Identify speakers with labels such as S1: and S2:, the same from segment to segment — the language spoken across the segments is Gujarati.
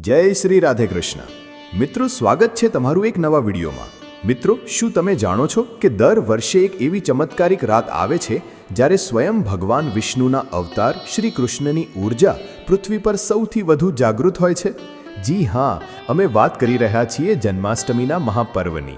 S1: જય શ્રી રાધે કૃષ્ણ. મિત્રો, સ્વાગત છે તમારું એક નવા વિડીયોમાં. મિત્રો, શું તમે જાણો છો કે દર વર્ષે એક એવી ચમત્કારિક રાત આવે છે જ્યારે સ્વયં ભગવાન વિષ્ણુના અવતાર શ્રી કૃષ્ણની ઊર્જા પૃથ્વી પર સૌથી વધુ જાગૃત હોય છે? જી હા, અમે વાત કરી રહ્યા છીએ જન્માષ્ટમીના મહાપર્વની.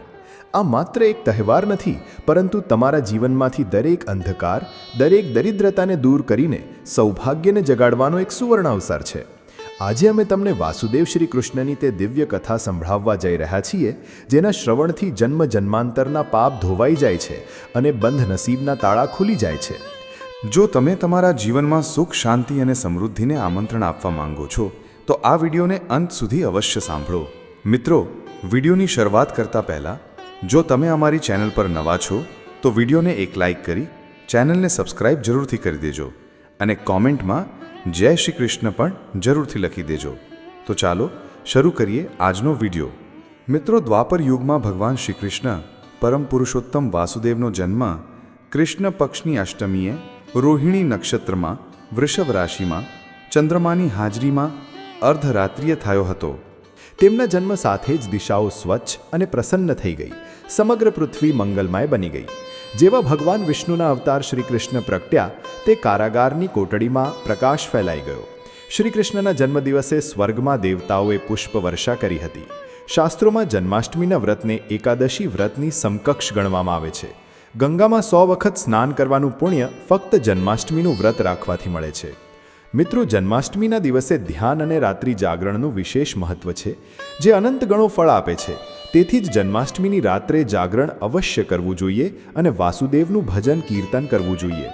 S1: આ માત્ર એક તહેવાર નથી, પરંતુ તમારા જીવનમાંથી દરેક અંધકાર, દરેક દરિદ્રતાને દૂર કરીને સૌભાગ્યને જગાડવાનો એક સુવર્ણ અવસર છે. આજે અમે તમને વાસુદેવ શ્રી કૃષ્ણની તે દિવ્ય કથા સંભળાવવા જઈ રહ્યા છીએ, જેના શ્રવણથી જન્મ જન્માંતરના પાપ ધોવાઈ જાય છે અને બંધ નસીબના તાળા ખુલી જાય છે.
S2: જો તમે તમારા જીવનમાં સુખ, શાંતિ અને સમૃદ્ધિને આમંત્રણ આપવા માંગો છો, તો આ વિડીયોને અંત સુધી અવશ્ય સાંભળો. મિત્રો, વિડીયોની શરૂઆત કરતા પહેલાં, જો તમે અમારી ચેનલ પર નવા છો, તો વિડીયોને એક લાઇક કરી ચેનલને સબસ્ક્રાઇબ જરૂરથી કરી દેજો અને કોમેન્ટમાં જય શ્રી કૃષ્ણ પણ જરૂરથી લખી દેજો. તો ચાલો શરૂ કરીએ આજનો વીડિયો. મિત્રો, દ્વાપર યુગમાં ભગવાન શ્રી કૃષ્ણ પરમ પુરુષોત્તમ વાસુદેવનો જન્મ કૃષ્ણ પક્ષની અષ્ટમીએ રોહિણી નક્ષત્રમાં, વૃષભ રાશિમાં, ચંદ્રમાની હાજરીમાં અર્ધરાત્રિએ થયો હતો.
S1: તેમના જન્મ સાથે જ દિશાઓ સ્વચ્છ અને પ્રસન્ન થઈ ગઈ. સમગ્ર પૃથ્વી મંગલમય બની ગઈ. જેવા ભગવાન વિષ્ણુના અવતાર શ્રી કૃષ્ણ પ્રગટ્યા, તે કારાગારની કોટડીમાં પ્રકાશ ફેલાઈ ગયો. શ્રી કૃષ્ણના જન્મદિવસે સ્વર્ગમાં દેવતાઓએ પુષ્પ વર્ષા કરી હતી. શાસ્ત્રોમાં જન્માષ્ટમીના વ્રતને એકાદશી વ્રતની સમકક્ષ ગણવામાં આવે છે. ગંગામાં સો વખત સ્નાન કરવાનું પુણ્ય ફક્ત જન્માષ્ટમીનું વ્રત રાખવાથી મળે છે. મિત્રો, જન્માષ્ટમીના દિવસે ધ્યાન અને રાત્રિ જાગરણનું વિશેષ મહત્વ છે, જે અનંત ગણો ફળ આપે છે. તેથી જ જન્માષ્ટમીની રાત્રે જાગરણ અવશ્ય કરવું જોઈએ અને વાસુદેવનું ભજન કીર્તન કરવું જોઈએ.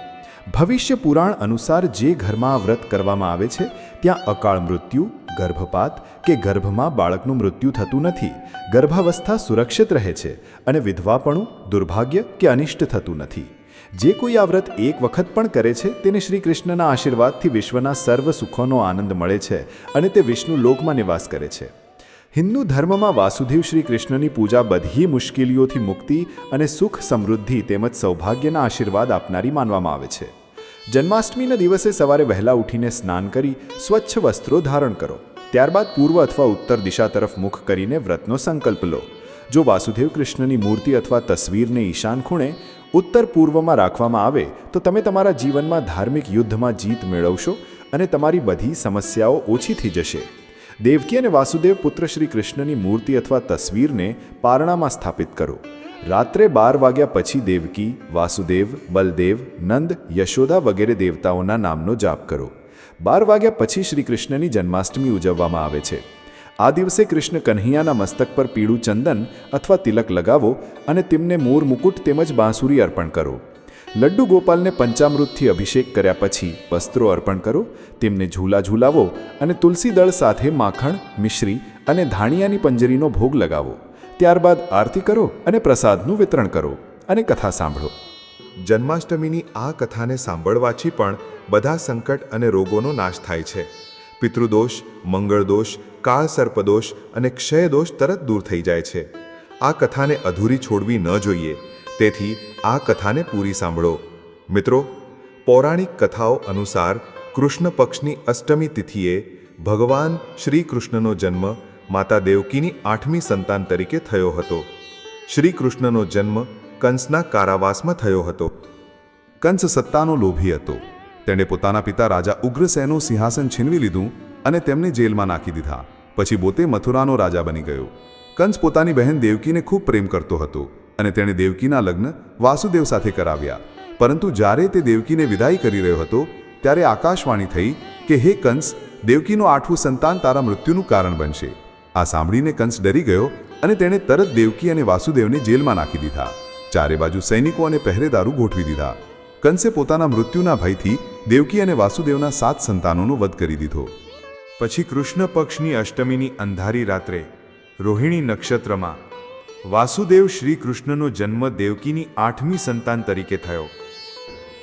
S1: ભવિષ્ય પુરાણ અનુસાર જે ઘરમાં વ્રત કરવામાં આવે છે, ત્યાં અકાળ મૃત્યુ, ગર્ભપાત કે ગર્ભમાં બાળકનું મૃત્યુ થતું નથી. ગર્ભાવસ્થા સુરક્ષિત રહે છે અને વિધવાપણું દુર્ભાગ્ય કે અનિષ્ટ થતું નથી. જે કોઈ આ વ્રત એક વખત પણ કરે છે, તેને શ્રી કૃષ્ણના આશીર્વાદથી વિશ્વના સર્વ સુખોનો આનંદ મળે છે અને તે વિષ્ણુ લોકમાં નિવાસ કરે છે. હિન્દુ ધર્મમાં વાસુદેવ શ્રી કૃષ્ણની પૂજા બધી મુશ્કેલીઓથી મુક્તિ અને સુખ સમૃદ્ધિ તેમજ સૌભાગ્યના આશીર્વાદ આપનારી માનવામાં આવે છે. જન્માષ્ટમીના દિવસે સવારે વહેલા ઉઠીને સ્નાન કરી સ્વચ્છ વસ્ત્રો ધારણ કરો. ત્યારબાદ પૂર્વ અથવા ઉત્તર દિશા તરફ મુખ કરીને વ્રતનો સંકલ્પ લો. જો વાસુદેવ કૃષ્ણની મૂર્તિ અથવા તસવીરને ઈશાન ખૂણે ઉત્તર પૂર્વમાં રાખવામાં આવે, તો તમે તમારા જીવનમાં ધાર્મિક યુદ્ધમાં જીત મેળવશો અને તમારી બધી સમસ્યાઓ ઓછી થઈ જશે. દેવકી અને વાસુદેવ પુત્ર શ્રી કૃષ્ણની મૂર્તિ અથવા તસવીરને પારણામાં સ્થાપિત કરો. રાત્રે બાર વાગ્યા પછી દેવકી, વાસુદેવ, બલદેવ, નંદ, યશોદા વગેરે દેવતાઓના નામનો જાપ કરો. બાર વાગ્યા પછી શ્રી કૃષ્ણની જન્માષ્ટમી ઉજવવામાં આવે છે. આ દિવસે કૃષ્ણ કન્હૈયાના મસ્તક પર પીળું ચંદન અથવા તિલક લગાવો અને તેમને મોર મુકુટ તેમજ બાંસુરી અર્પણ કરો. લડ્ડુ ગોપાલને પંચામૃતથી અભિષેક કર્યા પછી વસ્ત્રો અર્પણ કરો, તેમને ઝૂલા ઝૂલાવો અને તુલસી દળ સાથે માખણ, મિશ્રી અને ધાણિયાની પંજરીનો ભોગ લગાવો. ત્યારબાદ આરતી કરો અને પ્રસાદનું વિતરણ કરો અને કથા સાંભળો.
S2: જન્માષ્ટમીની આ કથાને સાંભળવાથી પણ બધા સંકટ અને રોગોનો નાશ થાય છે. પિતૃદોષ, મંગળદોષ કાળ સર્પદોષ અને ક્ષયદોષ તરત દૂર થઈ જાય છે. આ કથાને અધૂરી છોડવી ન જોઈએ. તેથી આ કથાને પૂરી સાંભળો. મિત્રો, પૌરાણિક કથાઓ અનુસાર કૃષ્ણ પક્ષની અષ્ટમી તિથિએ ભગવાન શ્રી કૃષ્ણનો જન્મ માતા દેવકીની આઠમી સંતાન તરીકે થયો હતો. શ્રી કૃષ્ણનો જન્મ કંસના કારાવાસમાં થયો હતો. કંસ સત્તાનો લોભી હતો. તેણે પોતાના પિતા રાજા ઉગ્રસેનનું સિંહાસન છીનવી લીધું અને તેમને જેલમાં નાખી દીધા. પછી પોતે મથુરાનો રાજા બની ગયો. કંસ પોતાની બહેન દેવકીને ખૂબ પ્રેમ કરતો હતો. અને તેણે દેવકીના લગ્ન વાસુદેવ સાથે કરાવ્યા. પરંતુ જ્યારે તે દેવકીને વિદાય કરી રહ્યો હતો, ત્યારે આકાશવાણી થઈ કે, હે કંસ, દેવકીનું આઠવું સંતાન તારા મૃત્યુનું કારણ બનશે. આ સાંભળીને કંસ ડરી ગયો અને તેણે તરત દેવકી અને વાસુદેવને જેલમાં નાખી દીધા. ચારે બાજુ સૈનિકો અને પહેરેદારો ગોઠવી દીધા. કંસે પોતાના મૃત્યુના ભયથી દેવકી અને વાસુદેવના સાત સંતાનોનો વધ કરી દીધો. પછી કૃષ્ણ પક્ષની અષ્ટમીની અંધારી રાત્રે રોહિણી નક્ષત્રમાં વાસુદેવ શ્રી કૃષ્ણનો જન્મ દેવકીની આઠમી સંતાન તરીકે થયો.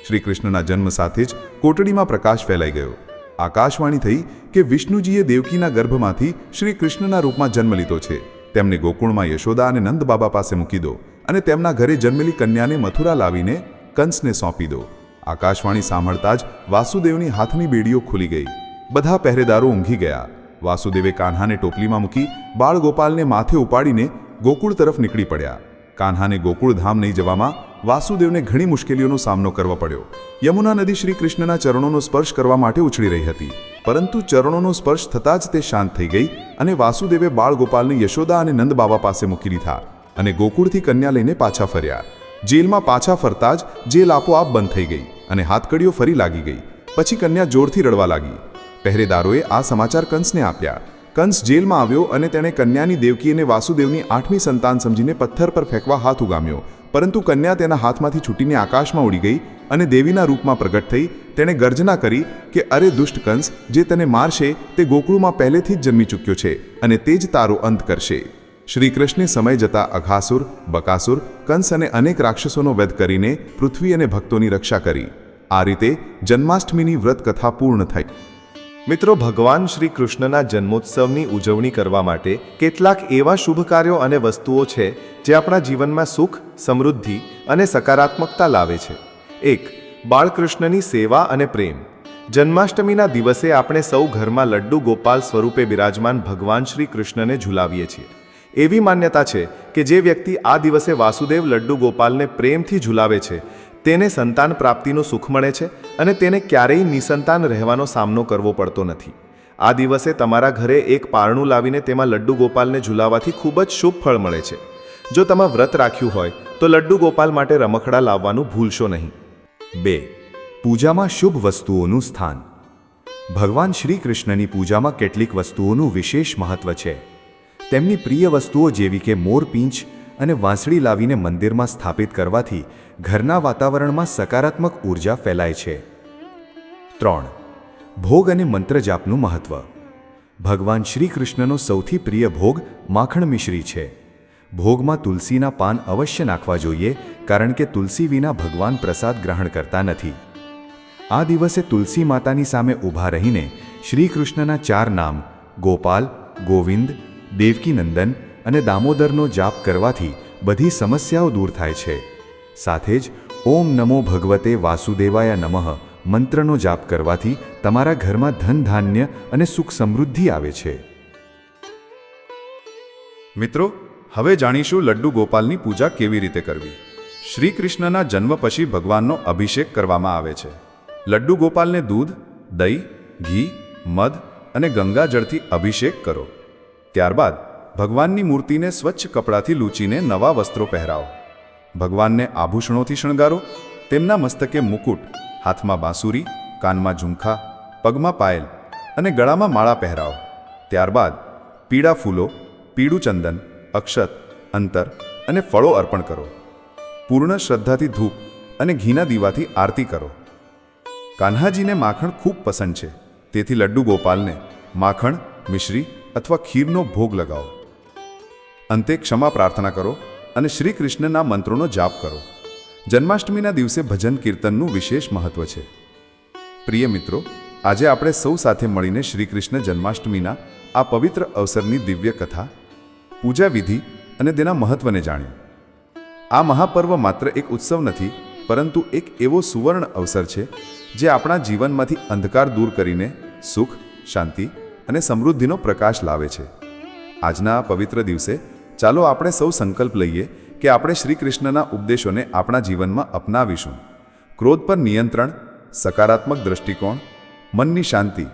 S2: શ્રી કૃષ્ણના જન્મ સાથે જ કોટડીમાં પ્રકાશ ફેલાઈ ગયો. આકાશવાણી થઈ કે વિષ્ણુજીએ દેવકીના ગર્ભમાંથી શ્રી કૃષ્ણના રૂપમાં જન્મ લીધો છે. તેમને ગોકુળમાં યશોદા અને નંદબાબા પાસે મૂકી દો અને તેમના ઘરે જન્મેલી કન્યાને મથુરા લાવીને કંસને સોંપી દો. આકાશવાણી સાંભળતા જ વાસુદેવની હાથની બેડીઓ ખુલી ગઈ. બધા પહેરેદારો ઊંઘી ગયા. વાસુદેવે કાન્હાને ટોપલીમાં મૂકી બાળગોપાલને માથે ઉપાડીને ગોકુળ તરફ નીકળી પડ્યા. કાન્હાને ગોકુળ ધામ નહીં જવામાં વાસુદેવને ઘણી મુશ્કેલીઓનો સામનો કરવો પડ્યો. યમુના નદી શ્રી કૃષ્ણના ચરણોનો સ્પર્શ કરવા માટે ઉછળી રહી હતી. પરંતુ ચરણોનો સ્પર્શ થતાં જ તે શાંત થઈ ગઈ અને વાસુદેવે બાળ ગોપાલને યશોદા અને નંદ બાબા પાસે મૂકી દીધા અને ગોકુળથી કન્યા લઈને પાછા ફર્યા. જેલમાં પાછા ફરતા જ જેલ આપોઆપ બંધ થઈ ગઈ અને હાથકડીઓ ફરી લાગી ગઈ. પછી કન્યા જોરથી રડવા લાગી. પહેરેદારોએ આ સમાચાર કંસને આપ્યા. કંસ જેલમાં આવ્યો અને તેણે કન્યાની દેવકી અને વાસુદેવની આઠમી સંતાન સમજીને પથ્થર પર ફેંકવા હાથ ઉગામ્યો. પરંતુ કન્યા તેના હાથમાંથી છૂટીને આકાશમાં ઉડી ગઈ અને દેવીના રૂપમાં પ્રગટ થઈ. તેણે ગર્જના કરી કે, અરે દુષ્ટ કંસ, જે તને મારશે, તે ગોકુળમાં પહેલેથી જ જન્મી ચૂક્યો છે અને તે જ તારો અંત કરશે. શ્રી કૃષ્ણે સમય જતા અઘાસુર, બકાસુર, કંસ અને અનેક રાક્ષસોનો વધ કરીને પૃથ્વી અને ભક્તોની રક્ષા કરી. આ રીતે જન્માષ્ટમીની વ્રત કથા પૂર્ણ થઈ.
S3: મિત્રો, ભગવાન શ્રી કૃષ્ણના જન્મોત્સવની ઉજવણી કરવા માટે કેટલાક એવા શુભ કાર્યો અને વસ્તુઓ છે જે આપણા જીવનમાં સુખ, સમૃદ્ધિ અને સકારાત્મકતા લાવે છે. એક, બાળકૃષ્ણની સેવા અને પ્રેમ. જન્માષ્ટમીના દિવસે આપણે સૌ ઘરમાં લડ્ડુ ગોપાલ સ્વરૂપે બિરાજમાન ભગવાન શ્રી કૃષ્ણને ઝુલાવીએ છીએ. એવી માન્યતા છે કે જે વ્યક્તિ આ દિવસે વાસુદેવ લડ્ડુ ગોપાલને પ્રેમથી ઝુલાવે છે તેને સંતાન પ્રાપ્તિનું સુખ મળે છે અને તેને ક્યારેય નિસંતાન રહેવાનો સામનો કરવો પડતો નથી. આ દિવસે તમારા ઘરે એક પારણું લાવીને તેમાં લડ્ડુ ગોપાલને ઝુલાવવાથી ખૂબ જ શુભ ફળ મળે છે. જો તમે વ્રત રાખ્યું હોય, તો લડ્ડુ ગોપાલ માટે રમકડા લાવવાનું ભૂલશો નહીં.
S4: બે. પૂજામાં શુભ વસ્તુઓનું સ્થાન. ભગવાન શ્રી કૃષ્ણની પૂજામાં કેટલીક વસ્તુઓનું વિશેષ મહત્વ છે. તેમની પ્રિય વસ્તુઓ જેવી કે મોરપીંછ અને વાંસળી લાવીને મંદિરમાં સ્થાપિત કરવાથી ઘરના વાતાવરણમાં સકારાત્મક ઊર્જા ફેલાય છે. ત્રણ, ભોગ અને મંત્ર જાપનું મહત્વ. ભગવાન શ્રી કૃષ્ણનો સૌથી પ્રિય ભોગ માખણ મિશ્રી છે. ભોગમાં તુલસીના પાન અવશ્ય નાખવા જોઈએ, કારણ કે તુલસી વિના ભગવાન પ્રસાદ ગ્રહણ કરતા નથી. આ દિવસે તુલસી માતાની સામે ઊભા રહીને શ્રી કૃષ્ણના ચાર નામ, ગોપાલ, ગોવિંદ, દેવકીનંદન અને દામોદરનો જાપ કરવાથી બધી સમસ્યાઓ દૂર થાય છે. સાથે જ ઓમ નમો ભગવતે વાસુદેવાય નમઃ મંત્રનો જાપ કરવાથી તમારા ઘરમાં ધન ધાન્ય અને સુખ સમૃદ્ધિ આવે છે.
S2: મિત્રો, હવે જાણીશું લડ્ડુ ગોપાલની પૂજા કેવી રીતે કરવી. શ્રી કૃષ્ણના જન્મ પછી ભગવાનનો અભિષેક કરવામાં આવે છે. લડ્ડુ ગોપાલને દૂધ, દહીં, ઘી, મધ અને ગંગાજળથી અભિષેક કરો. ત્યારબાદ ભગવાનની મૂર્તિને સ્વચ્છ કપડાથી લૂંચીને નવા વસ્ત્રો પહેરાવો. ભગવાનને આભૂષણોથી શણગારો, તેમના મસ્તકે મુકુટ, હાથમાં બાંસુરી, કાનમાં ઝુમખા, પગમાં પાયલ અને ગળામાં માળા પહેરાવો. ત્યારબાદ પીળા ફૂલો, પીળું ચંદન, અક્ષત, અંતર અને ફળો અર્પણ કરો. પૂર્ણ શ્રદ્ધાથી ધૂપ અને ઘીના દીવાથી આરતી કરો. કાન્હાજીને માખણ ખૂબ પસંદ છે. તેથી લડ્ડુ ગોપાલને માખણ, મિશ્રી અથવા ખીરનો ભોગ લગાવો. અંતે ક્ષમા પ્રાર્થના કરો અને શ્રી કૃષ્ણના મંત્રોનો જાપ કરો. જન્માષ્ટમીના દિવસે ભજન કીર્તનનું વિશેષ મહત્વ છે. પ્રિય મિત્રો, આજે આપણે સૌ સાથે મળીને શ્રી કૃષ્ણ જન્માષ્ટમીના આ પવિત્ર અવસરની દિવ્ય કથા, પૂજા વિધિ અને તેના મહત્વને જાણ્યું આ મહાપર્વ માત્ર એક ઉત્સવ નથી, પરંતુ એક એવો સુવર્ણ અવસર છે, જે આપણા જીવનમાંથી અંધકાર દૂર કરીને સુખ, શાંતિ અને સમૃદ્ધિનો પ્રકાશ લાવે છે. આજના આ પવિત્ર દિવસે ચાલો આપણે સૌ સંકલ્પ લઈએ કે આપણે શ્રી કૃષ્ણના ઉપદેશોને આપણા જીવનમાં અપનાવીશું. ક્રોધ પર નિયંત્રણ, સકારાત્મક દૃષ્ટિકોણ મનની શાંતિ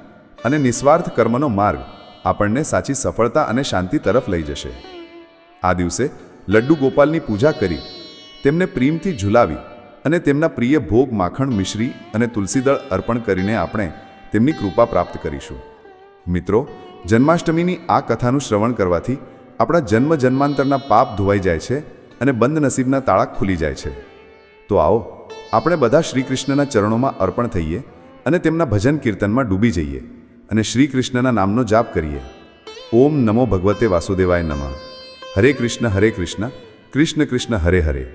S2: અને નિસ્વાર્થ કર્મનો માર્ગ આપણને સાચી સફળતા અને શાંતિ તરફ લઈ જશે. આ દિવસે લડ્ડુ ગોપાલની પૂજા કરી, તેમને પ્રેમથી ઝુલાવી અને તેમના પ્રિય ભોગ માખણ મિશ્રી અને તુલસીદળ અર્પણ કરીને આપણે તેમની કૃપા પ્રાપ્ત કરીશું. મિત્રો, જન્માષ્ટમીની આ કથાનું શ્રવણ કરવાથી આપણા જન્મ જન્માંતરના પાપ ધોવાઈ જાય છે અને બંધ નસીબના તાળા ખુલી જાય છે. તો આવો, આપણે બધા શ્રી કૃષ્ણના ચરણોમાં અર્પણ થઈએ અને તેમના ભજન કીર્તનમાં ડૂબી જઈએ અને શ્રી કૃષ્ણના નામનો જાપ કરીએ. ઓમ નમો ભગવતે વાસુદેવાય નમઃ. હરે કૃષ્ણ હરે કૃષ્ણ કૃષ્ણ કૃષ્ણ, હરે હરે.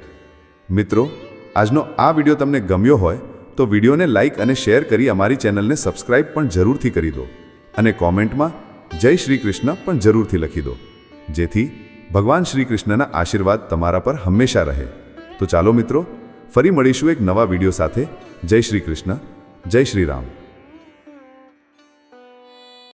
S2: મિત્રો, આજનો આ વીડિયો તમને ગમ્યો હોય તો વિડીયોને લાઇક અને શેર કરી અમારી ચેનલને સબસ્ક્રાઇબ પણ જરૂરથી કરી દો. અને કોમેન્ટમાં જય શ્રી કૃષ્ણ પણ જરૂરથી લખી દો. જેથી ભગવાન શ્રી કૃષ્ણના આશીર્વાદ તમારા પર હંમેશા રહે. તો ચાલો મિત્રો, ફરી મળીશું એક નવા વીડિયો સાથે. જય શ્રી કૃષ્ણ, જય શ્રી રામ.